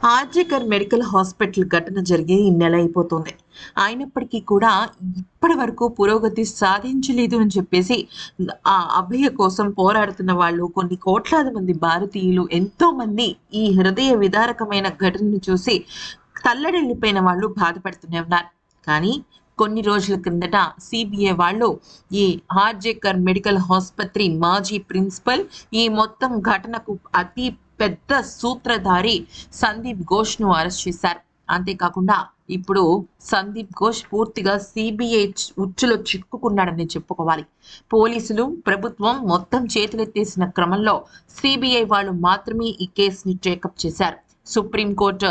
RG Kar medical hospital ఘటన జరిగి ఈ నెల అయిపోతుంది. అయినప్పటికీ కూడా ఇప్పటి వరకు పురోగతి సాధించలేదు అని చెప్పేసి ఆ అభయ కోసం పోరాడుతున్న వాళ్ళు కొన్ని కోట్లాది మంది భారతీయులు ఎంతో మంది ఈ హృదయ విదారకమైన ఘటనను చూసి తల్లడిల్లిపోయిన వాళ్ళు బాధపడుతూనే ఉన్నారు. కానీ కొన్ని రోజుల క్రిందట సిబిఐ వాళ్ళు ఈ ఆర్జేకర్ మెడికల్ ఆసుపత్రి మాజీ ప్రిన్సిపల్ ఈ మొత్తం ఘటనకు అతి పెద్ద సూత్రధారి సందీప్ ఘోష్ను అరెస్ట్ చేశారు. అంతేకాకుండా ఇప్పుడు సందీప్ ఘోష్ పూర్తిగా సిబిఐ ఉచ్చులో చిక్కుకున్నాడని చెప్పుకోవాలి. పోలీసులు ప్రభుత్వం మొత్తం చేతులెత్తేసిన క్రమంలో సిబిఐ వాళ్ళు మాత్రమే ఈ కేసుని టేకప్ చేశారు. సుప్రీంకోర్టు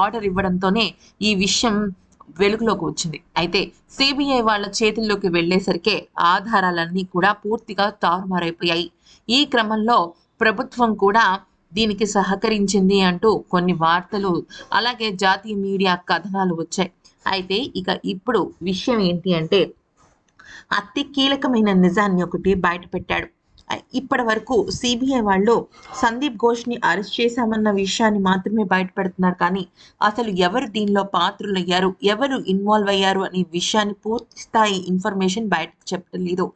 ఆర్డర్ ఇవ్వడంతోనే ఈ విషయం వెలుగులోకి వచ్చింది. అయితే సిబిఐ వాళ్ళ చేతుల్లోకి వెళ్ళేసరికే ఆధారాలన్నీ కూడా పూర్తిగా తారుమారైపోయాయి. ఈ క్రమంలో ప్రభుత్వం కూడా దీనికి సహకరించింది అంటూ కొన్ని వార్తలు అలాగే జాతీయ మీడియా కథనాలు వచ్చాయి. అయితే ఇక ఇప్పుడు విషయం ఏంటి అంటే అతి కీలకమైన నిజాన్ని ఒకటి బయటపెట్టాడు. ఇప్పటి వరకు సిబిఐ వాళ్ళు సందీప్ ఘోష్ని అరెస్ట్ చేశామన్న విషయాన్ని మాత్రమే బయటపెడుతున్నారు. కానీ అసలు ఎవరు దీనిలో పాత్రులయ్యారు? ఎవరు ఇన్వాల్వ్ అయ్యారు? అనే విషయాన్ని పూర్తి స్థాయి ఇన్ఫర్మేషన్ బయటకు చెప్పలేదు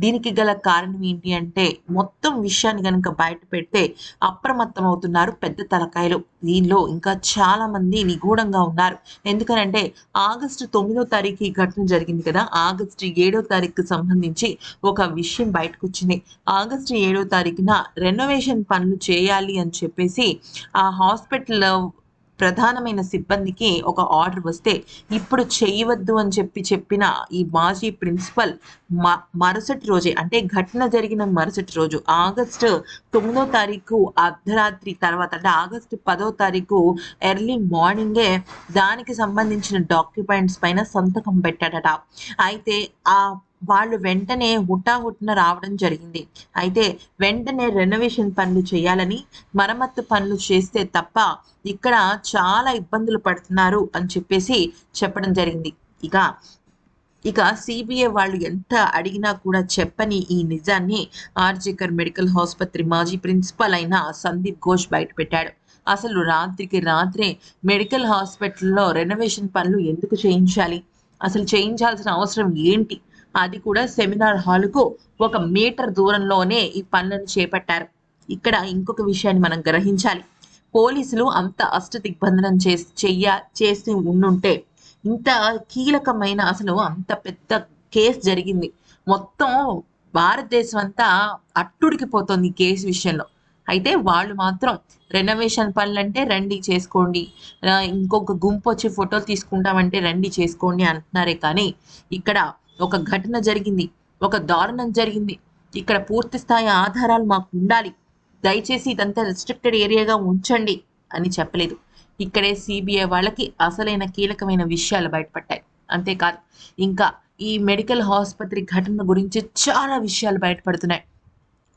దీనికి గల కారణం ఏంటి అంటే మొత్తం విషయాన్ని కనుక బయట పెడితే అప్రమత్తం అవుతున్నారు పెద్ద తలకాయలు. దీనిలో ఇంకా చాలా మంది నిగూఢంగా ఉన్నారు. ఎందుకనంటే ఆగస్టు తొమ్మిదో తారీఖు ఈ ఘటన జరిగింది కదా. ఆగస్టు ఏడో తారీఖుకి సంబంధించి ఒక విషయం బయటకు వచ్చింది. ఆగస్టు ఏడో తారీఖున రెనోవేషన్ పనులు చేయాలి అని చెప్పేసి ఆ హాస్పిటల్ ప్రధానమైన సిబ్బందికి ఒక ఆర్డర్ వస్తే ఇప్పుడు చేయవద్దు అని చెప్పి చెప్పిన ఈ మాజీ ప్రిన్సిపల్ మరుసటి రోజే అంటే ఘటన జరిగిన మరుసటి రోజు ఆగస్టు తొమ్మిదో తారీఖు అర్ధరాత్రి తర్వాత అంటే ఆగస్టు పదో తారీఖు ఎర్లీ మార్నింగే దానికి సంబంధించిన డాక్యుమెంట్స్ పైన సంతకం పెట్టాడట. అయితే ఆ వాళ్ళు వెంటనే హుటాహుటిన రావడం జరిగింది. అయితే వెంటనే రెనోవేషన్ పనులు చేయాలని మరమ్మత్తు పనులు చేస్తే తప్ప ఇక్కడ చాలా ఇబ్బందులు పడుతున్నారు అని చెప్పేసి చెప్పడం జరిగింది. ఇక ఇక సిబిఐ వాళ్ళు ఎంత అడిగినా కూడా చెప్పని ఈ నిజాన్ని ఆర్జికర్ మెడికల్ ఆసుపత్రి మాజీ ప్రిన్సిపల్ అయిన సందీప్ ఘోష్ బయటపెట్టాడు. అసలు రాత్రికి రాత్రే మెడికల్ హాస్పిటల్లో రెనోవేషన్ పనులు ఎందుకు చేయించాలి? అసలు చేయించాల్సిన అవసరం ఏంటి? అది కూడా సెమినార్ హాల్కు ఒక మీటర్ దూరంలోనే ఈ పనులను చేపట్టారు. ఇక్కడ ఇంకొక విషయాన్ని మనం గ్రహించాలి. పోలీసులు అంత అష్ట దిగ్బంధనం చేసి చెయ్య చేసి ఉండుంటే ఇంత కీలకమైన అసలు అంత పెద్ద కేసు జరిగింది. మొత్తం భారతదేశం అంతా అట్టుడికి పోతుంది ఈ కేసు విషయంలో. అయితే వాళ్ళు మాత్రం రెనోవేషన్ పనులంటే రండి చేసుకోండి ఇంకొక గుంపు వచ్చి ఫోటోలు తీసుకుంటామంటే రండి చేసుకోండి అంటున్నారే కానీ ఇక్కడ ఒక ఘటన జరిగింది ఒక దారుణం జరిగింది. ఇక్కడ పూర్తి స్థాయి ఆధారాలు మాకు ఉండాలి. దయచేసి ఇదంతా రిస్ట్రిక్టెడ్ ఏరియాగా ఉంచండి అని చెప్పలేదు. ఇక్కడే సిబిఐ వాళ్ళకి అసలైన కీలకమైన విషయాలు బయటపడ్డాయి. అంతేకాదు ఇంకా ఈ మెడికల్ ఆసుపత్రి ఘటన గురించి చాలా విషయాలు బయటపడుతున్నాయి.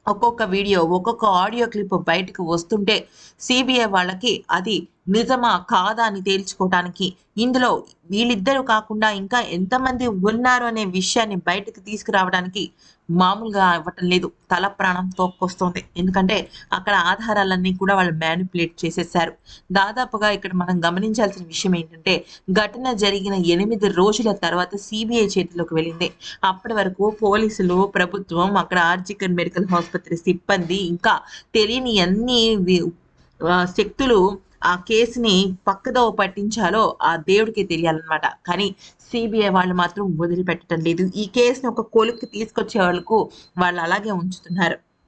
ఒక్కొక్క వీడియో ఒక్కొక్క ఆడియో క్లిప్ బయటకు వస్తుంటే సిబిఐ వాళ్ళకి అది నిజమా? కాదా అని తేల్చుకోవటానికి ఇందులో వీళ్ళిద్దరూ కాకుండా ఇంకా ఎంతమంది ఉన్నారు అనే విషయాన్ని బయటకు తీసుకురావడానికి మామూలుగా ఇవ్వటం లేదు. తల ప్రాణం తోక్కొస్తుంది ఎందుకంటే అక్కడ ఆధారాలన్నీ కూడా వాళ్ళు మ్యానిపులేట్ చేసేసారు దాదాపుగా ఇక్కడ మనం గమనించాల్సిన విషయం ఏంటంటే ఘటన జరిగిన ఎనిమిది రోజుల తర్వాత సిబిఐ చేతిలోకి వెళ్ళింది. అప్పటి వరకు పోలీసులు ప్రభుత్వం అక్కడ ఆర్జికల్ మెడికల్ ఆసుపత్రి సిబ్బంది ఇంకా తెలియని అన్ని శక్తులు ఆ కేసుని పక్కదో పట్టించాలో ఆ దేవుడికి తెలియాలన్నమాట. కానీ సిబిఐ వాళ్ళు మాత్రం వదిలిపెట్టడం లేదు. ఈ కేసుని ఒక కొలుక్కి తీసుకొచ్చే వాళ్ళకు వాళ్ళు అలాగే ఉంచుతున్నారు.